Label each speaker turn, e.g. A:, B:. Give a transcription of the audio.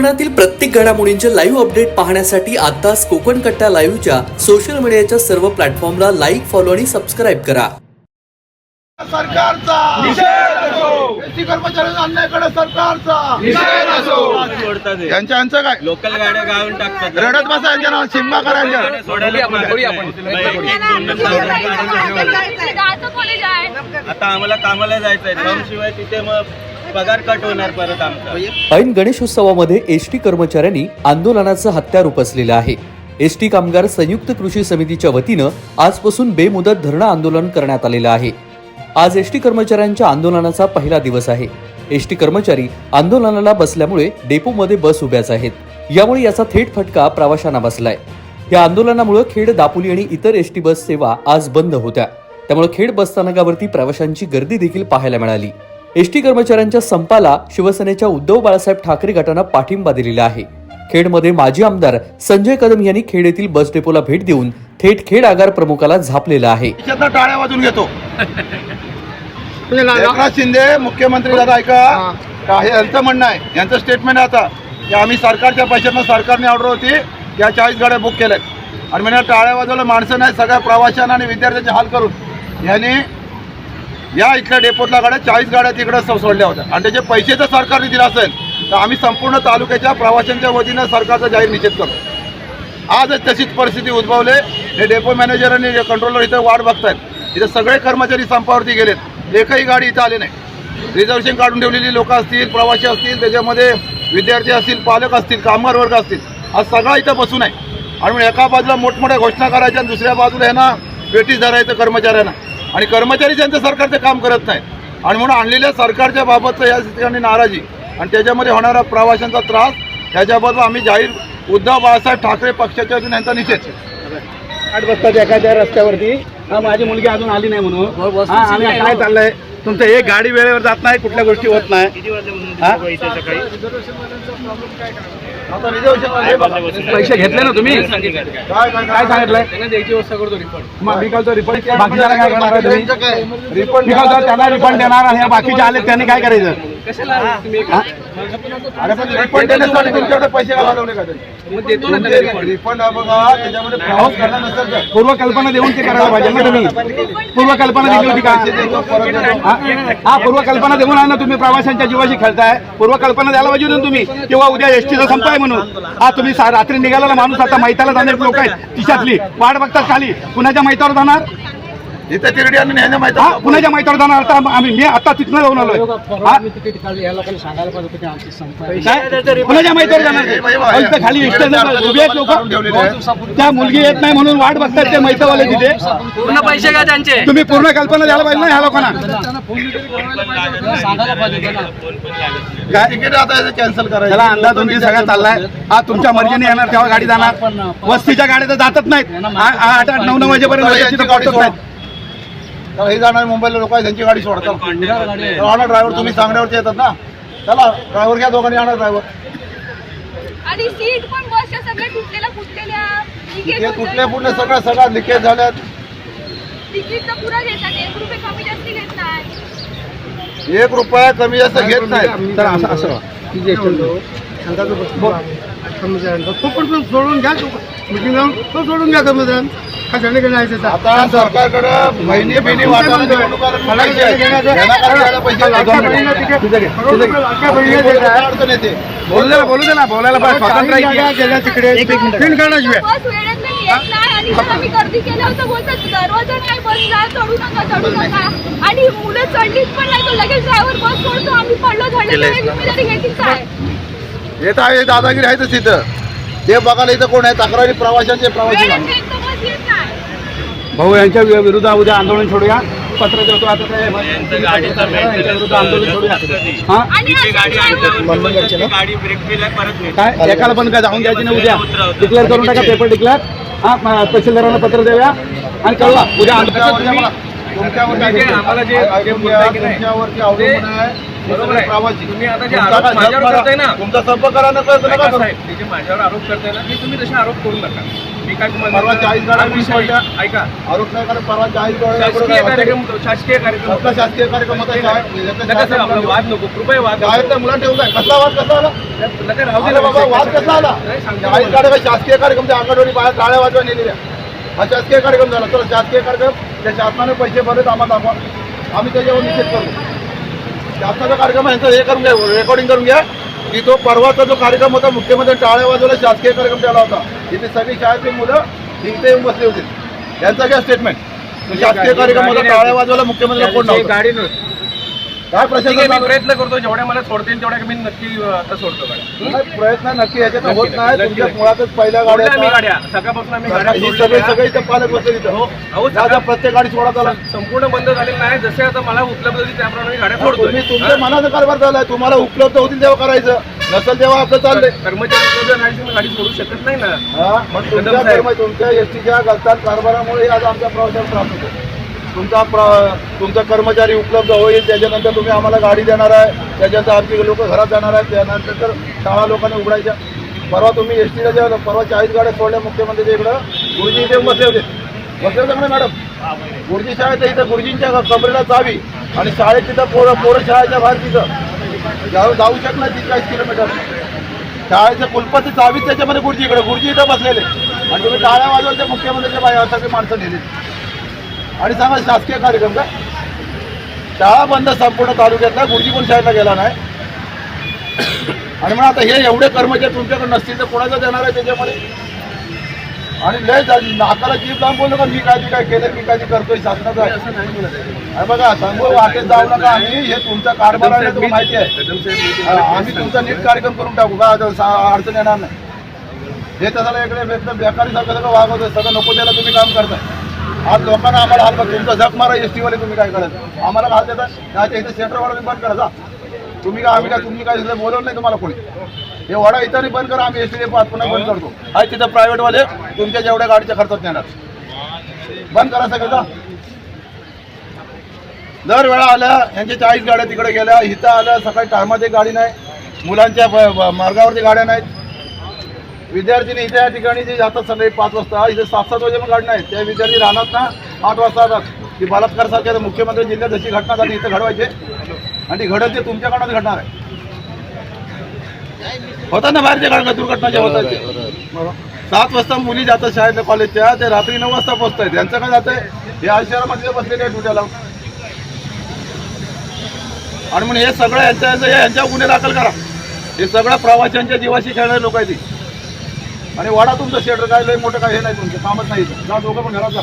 A: कोकणातील प्रत्येक घडामोडींचे लाईव्ह अपडेट पाहण्यासाठी आताच कोकण कट्टा लाईव्हच्या सोशल मीडियाच्या सर्व प्लॅटफॉर्मला लाईक फॉलो आणि सबस्क्राईब करा.
B: सरकारचा! अन्यायाकडे. यांच्या यांचं काय?
C: लोकल गाड्या गाळून टाकतात.
B: रडत बसा यांच्या नाव शिंबा करायच्या
C: आता आम्हाला कामाला जायचंय. शिवाय तिथे मग पगार कट होणार परत आमचा.
A: ऐन गणेशोत्सवामध्ये एसटी कर्मचाऱ्यांनी आंदोलनाचं हत्यार उपसलेलं आहे. एसटी कामगार संयुक्त कृषी समितीच्या वतीनं आजपासून बेमुदत धरणं आंदोलन करण्यात आलेलं आहे. आज एसटी कर्मचाऱ्यांच्या आंदोलनाचा पहिला दिवस आहे. एसटी कर्मचारी आंदोलनाला बसल्यामुळे डेपोमध्ये बस उभ्याच आहेत. यामुळे याचा थेट फटका प्रवाशांना बसलाय. या आंदोलनामुळे खेड दापोली आणि इतर एसटी बस सेवा आज बंद होत्या. त्यामुळे खेड बसस्थानकावरती प्रवाशांची गर्दी देखील पाहायला मिळाली. एसटी कर्मचाऱ्यांच्या संपाला शिवसेनेच्या उद्धव बाळासाहेब ठाकरे गटानं पाठिंबा दिलेला आहे. खेडमध्ये माजी आमदार संजय कदम यांनी खेड येथील बस डेपोला भेट देऊन थेट खेड आगार प्रमुखाला झापलेलं आहे.
B: टाळ्या वाजून घेतो. एकनाथ शिंदे मुख्यमंत्री दादा ऐका. का हे यांचं म्हणणं आहे. यांचं स्टेटमेंट आहे आता. की आम्ही सरकारच्या पैशातनं सरकारने ऑर्डर होती. या चाळीस गाड्या बुक केल्यात. आणि म्हणजे टाळ्या वाजवल्या माणसं नाही सगळ्या प्रवाशांना आणि विद्यार्थ्यांचे हाल करून. यांनी या इथल्या डेपोतल्या गाड्या चाळीस गाड्या तिकडे सोडल्या होत्या. आणि त्याचे पैसे जर सरकारने दिले असेल तर आम्ही संपूर्ण तालुक्याच्या प्रवाशांच्या वतीनं सरकारचा जाहीर निषेध करतो. आजच तशीच परिस्थिती उद्भवले. हे डेपो मॅनेजर आणि कंट्रोलर इथं वाट बघतायत. इथं सगळे कर्मचारी संपावरती गेलेत. एकही गाडी इथं आली नाही. रिझर्वेशन काढून ठेवलेली लोक असतील प्रवासी असतील त्याच्यामध्ये विद्यार्थी असतील पालक असतील कामगार वर्ग असतील. आज सगळा इथं बसून आहे. आणि मग एका बाजूला मोठमोठ्या घोषणा करायच्या आणि दुसऱ्या बाजूला ह्यांना पेटीस धरायचं कर्मचाऱ्यांना. आणि कर्मचारी त्यांचं सरकारचं काम करत नाहीत. आणि म्हणून आणलेल्या सरकारच्या बाबतचं या ठिकाणी नाराजी. आणि त्याच्यामध्ये होणारा प्रवाशांचा त्रास ह्याच्याबद्दल आम्ही जाहीर उद्धव बाळासाहेब ठाकरे पक्षाच्या वतीने यांचा निषेध.
D: आठ बसतात एखाद्या रस्त्यावरती. हा माझी मुलगी अजून आली नाही म्हणून. हा काय चाललंय? तुमचं एक गाडी वेळेवर जात नाही कुठल्या गोष्टी होत नाही. पैसे घेतले ना तुम्ही?
B: काय
D: सांगितलंय? मग मी काय रिफंड काय करणार तुम्ही?
B: रिफंड
D: मी त्यांना रिफंड देणार आणि बाकीचे आले त्यांनी काय करायचं?
B: अरे पण रिफंड देण्यासाठी तुमच्याकडे पैसे घालवले का त्यांनी? रिफंड बघा त्याच्यामध्ये प्रवास करणार नसेल तर.
D: पूर्वकल्पना देऊन ते करायला पाहिजे ना तुम्ही. पूर्वकल्पना दिली होती का
B: पैसे देतो, परत देतो.
D: हा? हा पूर्वकल्पना देऊन आहे ना तुम्ही. प्रवाशांच्या जीवाशी खेळताय. पूर्वकल्पना द्यायला पाहिजे होती ना तुम्ही. किंवा उद्या एसटीचा संप आहे म्हणून. हा तुम्ही सा- रात्री निघालेला माणूस आता मैताला जाणारे लोक आहेत तिच्यातली. वाट बघतात खाली. कुणाच्या मैतावर जाणार?
B: इथं तिरडी आणि न्यायला माहिती
D: हा कुणाच्या मैतावर जाणार आता आम्ही. मी आता तिथनं जाऊन आलोय. हा? काय? कुणाच्या मैतावर जाणार? अहो, इथं खाली उभे आहेत लोक. त्या मुलगी येत नाही म्हणून वाट बघतात ते मैतावाले तिथे.
E: पूर्ण पैसे का त्यांचे?
D: तुम्ही पूर्ण कल्पना द्यायला पाहिजे ना ह्या लोकांना. काय
B: तिकीट आता कॅन्सल
D: त्याला
B: करायचं.
D: अंदाज उंची सगळा चाललाय. हा तुमच्या मर्जीने येणार तेव्हा गाडी जाणार. वस्तीच्या गाड्या तर जातच नाहीत. आ- आ- आठ आठ नऊ नऊ वाजेपर्यंत
B: गाडी
D: पोहोचत. नाहीत.
B: तर हे जाणार मुंबईला लोक आहेत त्यांची गाडी सोडतात. ड्रायव्हर तुम्ही सांगण्यावरती येतात ना. चला ड्रायव्हर घ्या दोघांनी आणा ड्रायव्हर
F: आणि सीट पण बसच्या सगळ्या तुटलेल्या फुटलेल्या
B: हे सगळ्या सगळ्या लिकेज झाल्यात.
F: तिकीट तर पुरा घेतात. एक रुपये कमी जास्त घेत नाही.
B: एक रुपया कमी जास्त घेत नाही
D: तर असं असं.
G: तो. पण सोडून घ्या मिटिंग जाऊन तो सोडून घ्या हा घेऊन यायचं
B: आता सरकारकडे महिने महिने वाटायला अडचण येते.
D: बोलू दे ना बोलू दे ना बोलायला पाहिजे स्वातंत्र्य आहे.
G: तिकडे तीन
F: येत नाही आणि जर आम्ही गर्दी केलं होतं बोलतात दरवाजा नाही बसला चढू नका चढू नका. आणि मुलं चढलीच पण नाही तर लगेच ड्रायव्हर बस सोडतो आम्ही पडलो धडलं तर जिम्मेदारी घेतील काय?
B: येत आहे दादागिरी आहेतच तिथं ते बघायला इथं कोण आहे? तक्रारी प्रवाशांचे प्रवासी
F: वेळेत नाही तर बस येत नाही
D: भाऊ यांच्या विरुद्ध उद्या आंदोलन सोडूया. पत्र देतो आता ते-
C: यांचं गाडीचा
D: यांच्या विरुद्ध आंदोलन सोडूया. हा. काय? एकाला पण काय जाऊन द्यायची नाही उद्या? डिक्लेअर करून टाका पेपर डिक्लेअर हा तहसीलदारांना पत्र देऊया. आणि कळवा उद्या आंदोलन आम्हाला जे-
C: बरोबर आहे. तुम्ही आता जे
B: तुमचा
C: आरोप माझ्यावर
B: संप
C: करताय ना.
B: करा. तुमचा संप करा नका नका
C: ऐका
B: करू.
C: साहेब, ते जे माझ्यावर आरोप करताय ना ते तुम्ही तसे आरोप करू नका मी काय तुम्हाला
B: परवा चाळीस गाड्या.
C: ऐका
B: आरोप नाही करत परवा चाळीस
C: शासकीय कार्यक्रम शासकीय कार्यक्रम
B: आपला शासकीय कार्यक्रम
C: नका आपला वाद नको कृपया वाद
B: कसला वाद कसला आला
C: नका राहू दे
B: अरे
C: ना
B: बाबा. वाद कसा आला चाळीस. गाड्या शासकीय बाहेर टाळ्या वाजवा नेलेल्या हा शासकीय कार्यक्रम झाला तर शासकीय कार्यक्रम त्या शासनाने पैसे भरलेत आम्हाला आम्ही त्याच्यावर निषेध करतो शासनाचा कार्यक्रम आहे यांचं हे करून घ्या रेकॉर्डिंग करून घ्या. की तो परवाचा जो कार्यक्रम होता मुख्यमंत्री टाळ्या वाजवला शासकीय कार्यक्रम त्याला होता. इथे सगळी शाळेतली मुलं इथे येऊन बसली होती. यांचा घ्या स्टेटमेंट शासकीय कार्यक्रम होता टाळ्या वाजवला मुख्यमंत्री कोण
C: गाडी नव्हती.
B: काय
C: ठीक आहे मी
B: चालू?
C: प्रयत्न करतो जेवढ्या मला सोडता येईल तेवढ्या मी नक्की आता सोडतो
B: प्रयत्न नक्की ह्याच्यात
C: नक्की,
B: होत नाही.
C: नक्की,
B: तुमच्या
C: नक्की.
B: मुळातच पहिल्या
C: सोडल्या
B: गाड्या
C: गाड्या. सकाळपासून आम्ही गाड्या
B: ही. सगळे इथं पालक बसले
C: हो. अहो
B: दादा
C: सगळं
B: प्रत्येक गाडी सोडा त्याला.
C: संपूर्ण बंद झालेलं नाही. जसे आता मला उपलब्ध होती त्याप्रमाणे मी गाड्या
B: तुम्ही तुमच्या
C: हा?
B: मनाचा कारभार झालाय तुम्हाला उपलब्ध होतील तेव्हा करायचं. नसेल तेव्हा आपलं चाललंय.
C: कर्मचारी उपलब्ध नाही मी गाडी सोडू शकत नाही ना.
B: हा मग
C: कदम
B: तुमच्या
C: साहेब.
B: कर्म तुमच्या एसटीच्या गलतान कारभारामुळे आज आमच्या प्रवाशाला त्रास होतो तुमचा प्र- तुमचा कर्मचारी उपलब्ध होईल त्याच्यानंतर तुम्ही आम्हाला गाडी देणार आहे त्याच्यानंतर आमची लोक घरात जाणार आहेत त्यानंतर शाळा लोकांनी उघडायच्या. परवा तुम्ही एस टीला जेव्हा परवा चाळीस गाड्या सोडल्या मुख्यमंत्रीच्या इकडं. गुरुजी इथे बसले होते. बसले होते मॅडम? गुरुजी शाळेत इथं गुरुजींच्या कमरेला जावी आणि शाळेत तिथं पोरं पोरं शाळेच्या बाहेर तिथं. जाऊ जाऊ शकणार ती चाळीस किलोमीटर. शाळेच्या कुलपती जावीत त्याच्यामध्ये गुरुजी इकडे. गुरुजी इथं बसलेले. आणि तुम्ही टाळ्या वाजवल्या ते मुख्यमंत्र्याच्या बाहेर सगळी माणसं नेली. आणि सांगा शासकीय कार्यक्रम का? शाळा बंद संपूर्ण तालुक्यातला गुरुजी पण शाळेला गेला नाही. आणि मग आता हे एवढे कर्मचारी तुमच्याकडे नसतील तर कोणाचं देणार आहे त्याच्यामध्ये? आणि लय नाकाला जीभ लावून बोललो का मी काय काय केलं मी काय करतोय शासनाचं आहे.
C: असं नाही
B: बघा सांगू वाटेत जाऊ नका आम्ही हे तुमचा कारभार आहे तुम्हाला माहिती आहे. आम्ही तुमचा नीट कार्यक्रम करून टाकू का? अडचण येणार नाही. हे तसं इकडे बेकारी सारखं सगळं वागवतं सगळं नको त्याला तुम्ही काम करताय. आज लोकांना आम्हाला हाल बघ तुमचा झक मारा एस वाले तुम्ही काय करत? आम्हाला हाल देता नाही इथे सेंटरवाला तुम्ही बंद करा जा. तुम्ही काय आम्ही काय तुम्ही काय बोलवलं नाही तुम्हाला कोणी? हे वडा इथं नाही बंद करा आम्ही एस टी पुन्हा बंद करतो. आहे तिथं प्रायव्हेटवाले तुमच्या जेवढ्या गाडीच्या खर्चात नेणार. बंद करा सगळं जा. दर वेळा आल्या यांच्या चाळीस गाड्या तिकडे गेल्या इथं आल्या सकाळी टायमात गाडी नाही मुलांच्या मार्गावरती गाड्या नाहीत. विद्यार्थीने इथे या ठिकाणी जे जातात संध्याकाळी पाच वाजता इथे सात सात वाजे पण गाडी नाही त्या विद्यार्थी राहणार ना आठ वाजता येतात की बलात्कारसारख्या मुख्यमंत्री जिल्ह्यात जशी घटना झाली इथं घडवायचे. आणि ती घडत ते तुमच्या घडणार आहे. होतात ना बाहेरच्या घडणार दुर्घटना ज्या होतात सात वाजता मुली जातात शाळेतल्या कॉलेजच्या ते रात्री नऊ वाजता पोहोचत आहेत यांचं काय जातंय? हे आज शहरामध्ये बसलेले आहेत उद्याला आणि म्हणून हे सगळं यांच्या यांच्या गुन्हे दाखल करा. हे सगळं प्रवाशांच्या जीवाशी खेळणारे लोक आहेत आणि वाडा तुमचं शेटर काय लय मोठं काय हे नाही तुमचं. कामच नाही जा दोघं पण घरात जा.